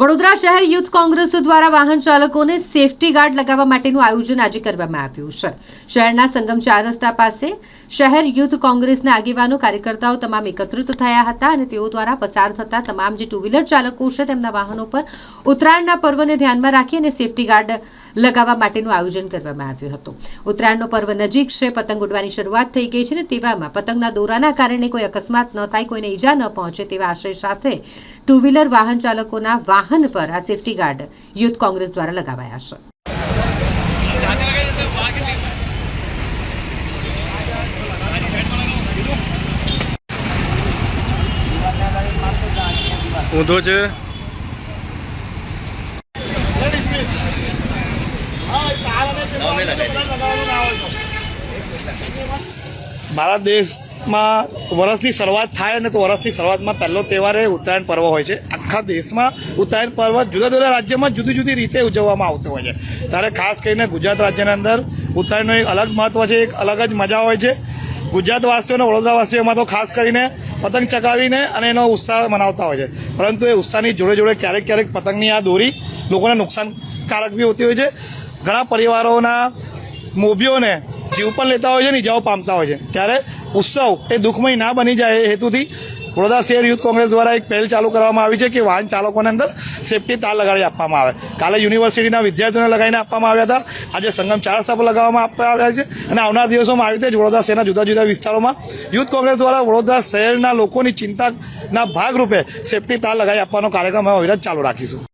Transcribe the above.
વડોદરા શહેર યુથ કોંગ્રેસ દ્વારા વાહન ચાલકોને સેફટી ગાર્ડ લગાવવા માટેનું આયોજન આજે કરવામાં આવ્યું છે. શહેરના સંગમ ચાર રસ્તા પાસે શહેર યુથ કોંગ્રેસના આગેવાનો, કાર્યકર્તાઓ તમામ એકત્રિત થયા હતા અને તેઓ દ્વારા પસાર થતા તમામ જે ટુ વ્હીલર ચાલકો છે તેમના વાહનો પર ઉત્તરાયણના પર્વને ધ્યાનમાં રાખી અને સેફટી ગાર્ડ લગાવવા માટેનું આયોજન કરવામાં આવ્યું હતું. ઉત્તરાયણનો પર્વ નજીક છે, પતંગ ઉડવાની શરૂઆત થઈ ગઈ છે અને તેવામાં પતંગના દોરાના કારણે કોઈ અકસ્માત ન થાય, કોઈને ઈજા ન પહોંચે તેવા આશય સાથે ટુ વ્હીલર વાહન ચાલકોના વાહન પર આ સેફટી ગાર્ડ યુથ કોંગ્રેસ દ્વારા લગાવાયા છે. ઊંધો છે. ભારત દેશમાં વરસની શરૂઆત થાય ને તો વરસની શરૂઆતમાં પહેલો તહેવાર એ ઉત્તરાયણ પર્વ હોય છે. આખા દેશમાં ઉત્તરાયણ પર્વ જુદા જુદા રાજ્યમાં જુદી જુદી રીતે ઉજવવામાં આવતો હોય છે. ત્યારે ખાસ કરીને ગુજરાત રાજ્યના અંદર ઉત્તરાયણનું એક અલગ મહત્ત્વ છે, એક અલગ જ મજા હોય છે. ગુજરાતવાસીઓ અને વડોદરાવાસીઓમાં તો ખાસ કરીને પતંગ ચગાવીને અને એનો ઉત્સાહ મનાવતા હોય છે. પરંતુ એ ઉત્સાહની જોડે જોડે ક્યારેક ક્યારેક પતંગની આ દોરી લોકોને નુકસાનકારક બી હોતી હોય છે. ઘણા પરિવારોના મોભીઓને જીવ પણ લેતા હોય છે ને ઇજાઓ પામતા હોય છે. ત્યારે ઉત્સવ એ દુઃખમય ના બની જાય એ હેતુથી વડોદરા શહેર યુથ કોંગ્રેસ દ્વારા એક પહેલ ચાલુ કરવામાં આવી છે કે વાહન ચાલકોને અંદર સેફટી તાર લગાડી આપવામાં આવે. કાલે યુનિવર્સિટીના વિદ્યાર્થીઓને લગાવીને આપવામાં આવ્યા હતા. આજે સંગમ ચાર રસ્તા લગાવવામાં આપવામાં આવ્યા છે અને આવનાર દિવસોમાં આવી રીતે જ વડોદરા શહેરના જુદા જુદા વિસ્તારોમાં યુથ કોંગ્રેસ દ્વારા વડોદરા શહેરના લોકોની ચિંતાના ભાગરૂપે સેફટી તાર લગાવી આપવાનો કાર્યક્રમ અમે અવિરત ચાલુ રાખીશું.